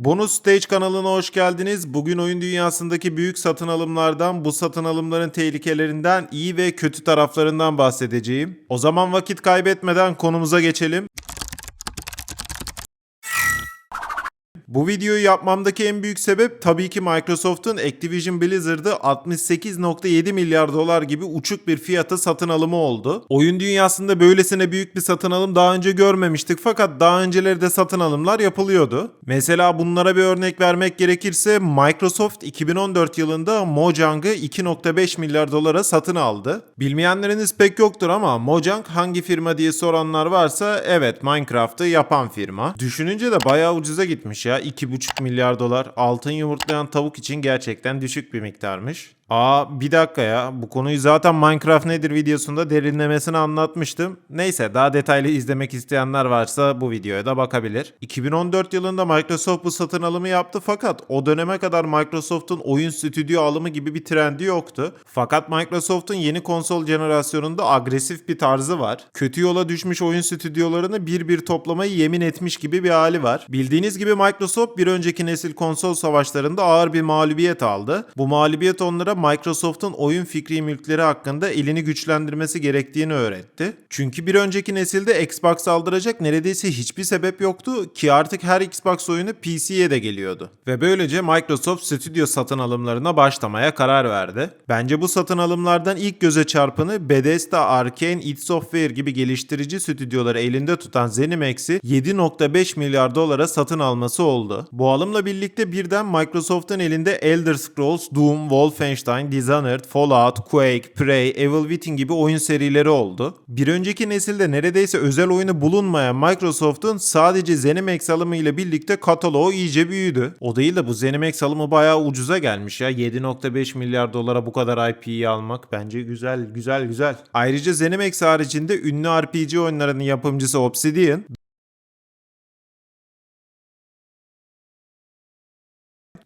Bonus Stage kanalına hoş geldiniz. Bugün oyun dünyasındaki büyük satın alımlardan, bu satın alımların tehlikelerinden, iyi ve kötü taraflarından bahsedeceğim. O zaman vakit kaybetmeden konumuza geçelim. Bu videoyu yapmamdaki en büyük sebep tabii ki Microsoft'un Activision Blizzard'ı 68.7 milyar dolar gibi uçuk bir fiyata satın alımı oldu. Oyun dünyasında böylesine büyük bir satın alım daha önce görmemiştik fakat daha önceleri de satın alımlar yapılıyordu. Mesela bunlara bir örnek vermek gerekirse Microsoft 2014 yılında Mojang'ı 2.5 milyar dolara satın aldı. Bilmeyenleriniz pek yoktur ama Mojang hangi firma diye soranlar varsa evet Minecraft'ı yapan firma. Düşününce de bayağı ucuza gitmiş ya. 2,5 milyar dolar altın yumurtlayan tavuk için gerçekten düşük bir miktarmış. Aa bir dakika ya bu konuyu zaten Minecraft nedir videosunda derinlemesine anlatmıştım. Neyse daha detaylı izlemek isteyenler varsa bu videoya da bakabilir. 2014 yılında Microsoft bu satın alımı yaptı fakat o döneme kadar Microsoft'un oyun stüdyo alımı gibi bir trendi yoktu. Fakat Microsoft'un yeni konsol jenerasyonunda agresif bir tarzı var. Kötü yola düşmüş oyun stüdyolarını bir bir toplamayı yemin etmiş gibi bir hali var. Bildiğiniz gibi Microsoft bir önceki nesil konsol savaşlarında ağır bir mağlubiyet aldı. Bu mağlubiyet onlara Microsoft'un oyun fikri mülkleri hakkında elini güçlendirmesi gerektiğini öğretti. Çünkü bir önceki nesilde Xbox aldıracak neredeyse hiçbir sebep yoktu ki artık her Xbox oyunu PC'ye de geliyordu. Ve böylece Microsoft stüdyo satın alımlarına başlamaya karar verdi. Bence bu satın alımlardan ilk göze çarpanı Bethesda, Arkane, id Software gibi geliştirici stüdyoları elinde tutan ZeniMax'i 7.5 milyar dolara satın alması oldu. Bu alımla birlikte birden Microsoft'un elinde Elder Scrolls, Doom, Wolfenstein, Dishonored, Fallout, Quake, Prey, Evil Within gibi oyun serileri oldu. Bir önceki nesilde neredeyse özel oyunu bulunmayan Microsoft'un sadece ZeniMax alımı ile birlikte kataloğu iyice büyüdü. O değil de bu ZeniMax alımı bayağı ucuza gelmiş ya. 7.5 milyar dolara bu kadar IP'yi almak bence güzel güzel güzel. Ayrıca ZeniMax haricinde ünlü RPG oyunlarının yapımcısı Obsidian,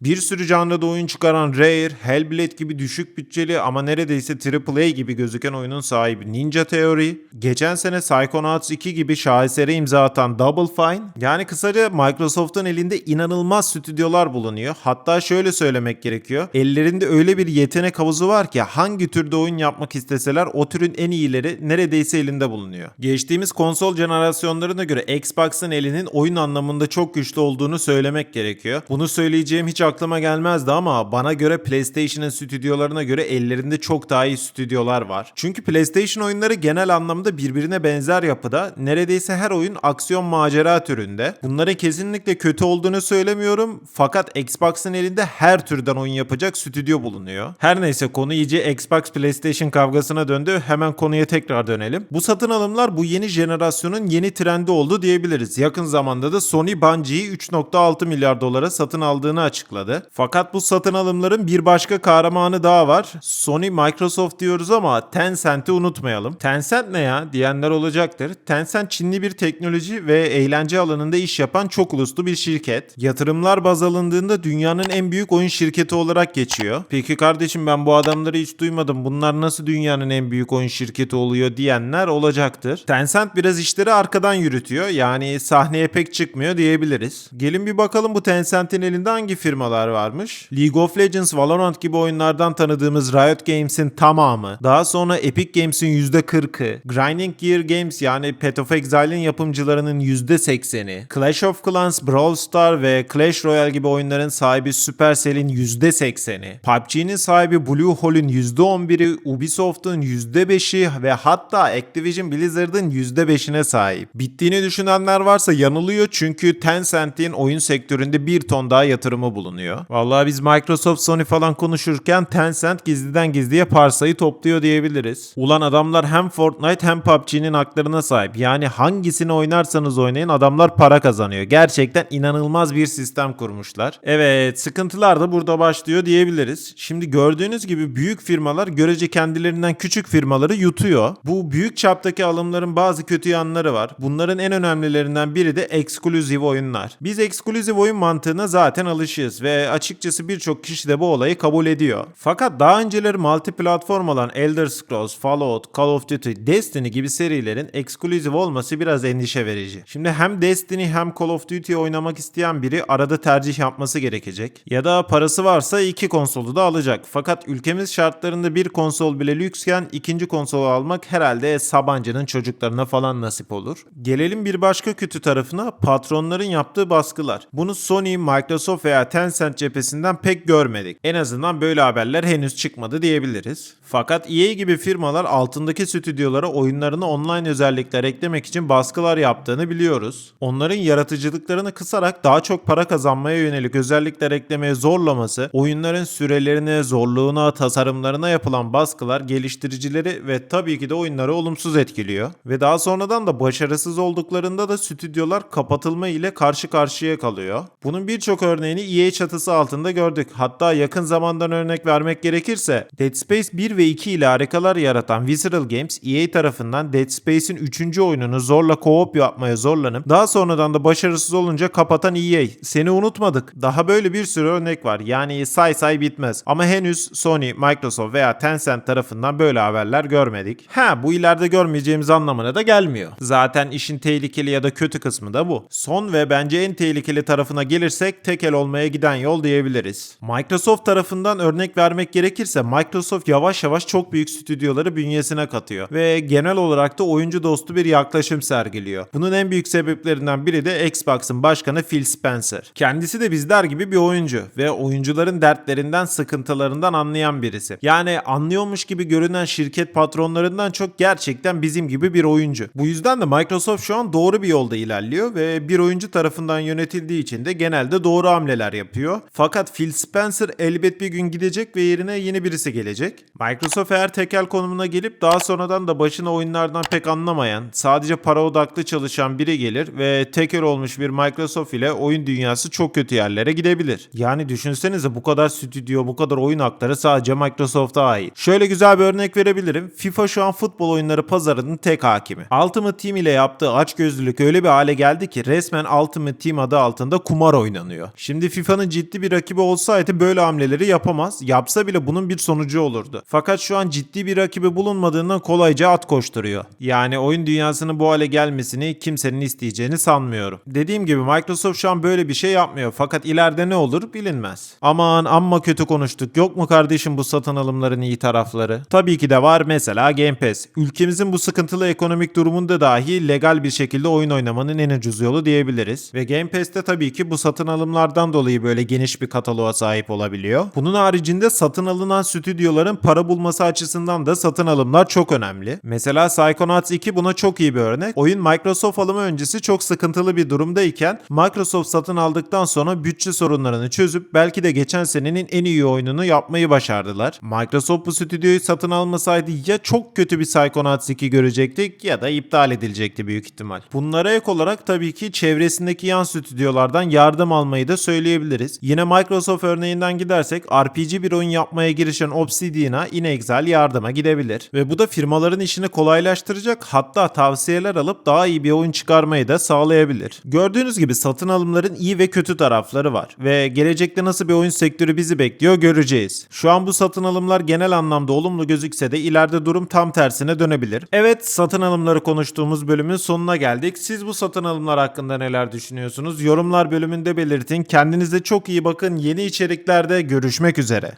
Bir sürü janrada oyun çıkaran Rare, Hellblade gibi düşük bütçeli ama neredeyse AAA gibi gözüken oyunun sahibi Ninja Theory, geçen sene Psychonauts 2 gibi şahesere imza atan Double Fine, yani kısaca Microsoft'un elinde inanılmaz stüdyolar bulunuyor. Hatta şöyle söylemek gerekiyor, ellerinde öyle bir yetenek havuzu var ki hangi türde oyun yapmak isteseler o türün en iyileri neredeyse elinde bulunuyor. Geçtiğimiz konsol jenerasyonlarına göre Xbox'ın elinin oyun anlamında çok güçlü olduğunu söylemek gerekiyor. Bunu söyleyeceğim hiç aklıma gelmezdi ama bana göre PlayStation'ın stüdyolarına göre ellerinde çok daha iyi stüdyolar var. Çünkü PlayStation oyunları genel anlamda birbirine benzer yapıda. Neredeyse her oyun aksiyon macera türünde. Bunların kesinlikle kötü olduğunu söylemiyorum. Fakat Xbox'ın elinde her türden oyun yapacak stüdyo bulunuyor. Her neyse konu iyice Xbox PlayStation kavgasına döndü. Hemen konuya tekrar dönelim. Bu satın alımlar bu yeni jenerasyonun yeni trendi oldu diyebiliriz. Yakın zamanda da Sony Bungie'yi 3.6 milyar dolara satın aldığını açıkladı. Fakat bu satın alımların bir başka kahramanı daha var. Sony, Microsoft diyoruz ama Tencent'i unutmayalım. Tencent ne ya diyenler olacaktır. Tencent Çinli bir teknoloji ve eğlence alanında iş yapan çok uluslu bir şirket. Yatırımlar baz alındığında dünyanın en büyük oyun şirketi olarak geçiyor. Peki kardeşim ben bu adamları hiç duymadım. Bunlar nasıl dünyanın en büyük oyun şirketi oluyor diyenler olacaktır. Tencent biraz işleri arkadan yürütüyor. Yani sahneye pek çıkmıyor diyebiliriz. Gelin bir bakalım bu Tencent'in elinde hangi firmalar varmış? League of Legends, Valorant gibi oyunlardan tanıdığımız Riot Games'in tamamı, daha sonra Epic Games'in %40'ı, Grinding Gear Games yani Path of Exile'in yapımcılarının %80'i, Clash of Clans, Brawl Star ve Clash Royale gibi oyunların sahibi Supercell'in %80'i, PUBG'nin sahibi Blue Hole'ün %11'i, Ubisoft'un %5'i ve hatta Activision Blizzard'ın %5'ine sahip. Bittiğini düşünenler varsa yanılıyor çünkü Tencent'in oyun sektöründe bir ton daha yatırımı bulunuyor. Vallahi biz Microsoft, Sony falan konuşurken Tencent gizliden gizliye parsayı topluyor diyebiliriz. Ulan adamlar hem Fortnite hem PUBG'nin haklarına sahip. Yani hangisini oynarsanız oynayın adamlar para kazanıyor. Gerçekten inanılmaz bir sistem kurmuşlar. Evet sıkıntılar da burada başlıyor diyebiliriz. Şimdi gördüğünüz gibi büyük firmalar görece kendilerinden küçük firmaları yutuyor. Bu büyük çaptaki alımların bazı kötü yanları var. Bunların en önemlilerinden biri de eksklusif oyunlar. Biz eksklusif oyun mantığına zaten alışığız. Ve açıkçası birçok kişi de bu olayı kabul ediyor. Fakat daha önceleri multiplatform olan Elder Scrolls, Fallout, Call of Duty, Destiny gibi serilerin eksklusif olması biraz endişe verici. Şimdi hem Destiny hem Call of Duty oynamak isteyen biri arada tercih yapması gerekecek. Ya da parası varsa iki konsolu da alacak. Fakat ülkemiz şartlarında bir konsol bile lüksken ikinci konsolu almak herhalde Sabancı'nın çocuklarına falan nasip olur. Gelelim bir başka kötü tarafına patronların yaptığı baskılar. Bunu Sony, Microsoft veya Tencent cephesinden pek görmedik. En azından böyle haberler henüz çıkmadı diyebiliriz. Fakat EA gibi firmalar altındaki stüdyolara oyunlarına online özellikler eklemek için baskılar yaptığını biliyoruz. Onların yaratıcılıklarını kısarak daha çok para kazanmaya yönelik özellikler eklemeye zorlaması, oyunların sürelerine, zorluğuna, tasarımlarına yapılan baskılar geliştiricileri ve tabii ki de oyunları olumsuz etkiliyor. Ve daha sonradan da başarısız olduklarında da stüdyolar kapatılma ile karşı karşıya kalıyor. Bunun birçok örneğini EA çatısı altında gördük. Hatta yakın zamandan örnek vermek gerekirse Dead Space 1 ve 2 ile harikalar yaratan Visceral Games EA tarafından Dead Space'in 3. oyununu zorla co-op yapmaya zorlanıp daha sonradan da başarısız olunca kapatan EA. Seni unutmadık. Daha böyle bir sürü örnek var. Yani say say bitmez. Ama henüz Sony, Microsoft veya Tencent tarafından böyle haberler görmedik. Ha bu ileride görmeyeceğimiz anlamına da gelmiyor. Zaten işin tehlikeli ya da kötü kısmı da bu. Son ve bence en tehlikeli tarafına gelirsek tekel olmaya giden yol diyebiliriz. Microsoft tarafından örnek vermek gerekirse Microsoft yavaş yavaş çok büyük stüdyoları bünyesine katıyor ve genel olarak da oyuncu dostu bir yaklaşım sergiliyor. Bunun en büyük sebeplerinden biri de Xbox'ın başkanı Phil Spencer. Kendisi de bizler gibi bir oyuncu ve oyuncuların dertlerinden, sıkıntılarından anlayan birisi. Yani anlıyormuş gibi görünen şirket patronlarından çok gerçekten bizim gibi bir oyuncu. Bu yüzden de Microsoft şu an doğru bir yolda ilerliyor ve bir oyuncu tarafından yönetildiği için de genelde doğru hamleler yapıyor. Fakat Phil Spencer elbet bir gün gidecek ve yerine yeni birisi gelecek. Microsoft eğer tekel konumuna gelip daha sonradan da başına oyunlardan pek anlamayan, sadece para odaklı çalışan biri gelir ve tekel olmuş bir Microsoft ile oyun dünyası çok kötü yerlere gidebilir. Yani düşünsenize bu kadar stüdyo, bu kadar oyun hakları sadece Microsoft'a ait. Şöyle güzel bir örnek verebilirim. FIFA şu an futbol oyunları pazarının tek hakimi. Ultimate Team ile yaptığı açgözlülük öyle bir hale geldi ki resmen Ultimate Team adı altında kumar oynanıyor. Şimdi FIFA'nın ciddi bir rakibi olsaydı böyle hamleleri yapamaz. Yapsa bile bunun bir sonucu olurdu. Fakat şu an ciddi bir rakibi bulunmadığından kolayca at koşturuyor. Yani oyun dünyasının bu hale gelmesini kimsenin isteyeceğini sanmıyorum. Dediğim gibi Microsoft şu an böyle bir şey yapmıyor. Fakat ileride ne olur bilinmez. Aman amma kötü konuştuk. Yok mu kardeşim bu satın alımların iyi tarafları? Tabii ki de var mesela Game Pass. Ülkemizin bu sıkıntılı ekonomik durumunda dahi legal bir şekilde oyun oynamanın en ucuz yolu diyebiliriz. Ve Game Pass'te tabii ki bu satın alımlardan dolayı böyle geniş bir kataloğa sahip olabiliyor. Bunun haricinde satın alınan stüdyoların para bulması açısından da satın alımlar çok önemli. Mesela Psychonauts 2 buna çok iyi bir örnek. Oyun Microsoft alımı öncesi çok sıkıntılı bir durumdayken Microsoft satın aldıktan sonra bütçe sorunlarını çözüp belki de geçen senenin en iyi oyununu yapmayı başardılar. Microsoft bu stüdyoyu satın almasaydı ya çok kötü bir Psychonauts 2 görecektik ya da iptal edilecekti büyük ihtimal. Bunlara ek olarak tabii ki çevresindeki yan stüdyolardan yardım almayı da söyleyebiliriz. Yine Microsoft örneğinden gidersek RPG bir oyun yapmaya girişen Obsidian'a In Exile yardıma gidebilir. Ve bu da firmaların işini kolaylaştıracak hatta tavsiyeler alıp daha iyi bir oyun çıkarmayı da sağlayabilir. Gördüğünüz gibi satın alımların iyi ve kötü tarafları var. Ve gelecekte nasıl bir oyun sektörü bizi bekliyor göreceğiz. Şu an bu satın alımlar genel anlamda olumlu gözükse de ileride durum tam tersine dönebilir. Evet satın alımları konuştuğumuz bölümün sonuna geldik. Siz bu satın alımlar hakkında neler düşünüyorsunuz? Yorumlar bölümünde belirtin. Kendinize çok iyi bakın. Yeni içeriklerde görüşmek üzere.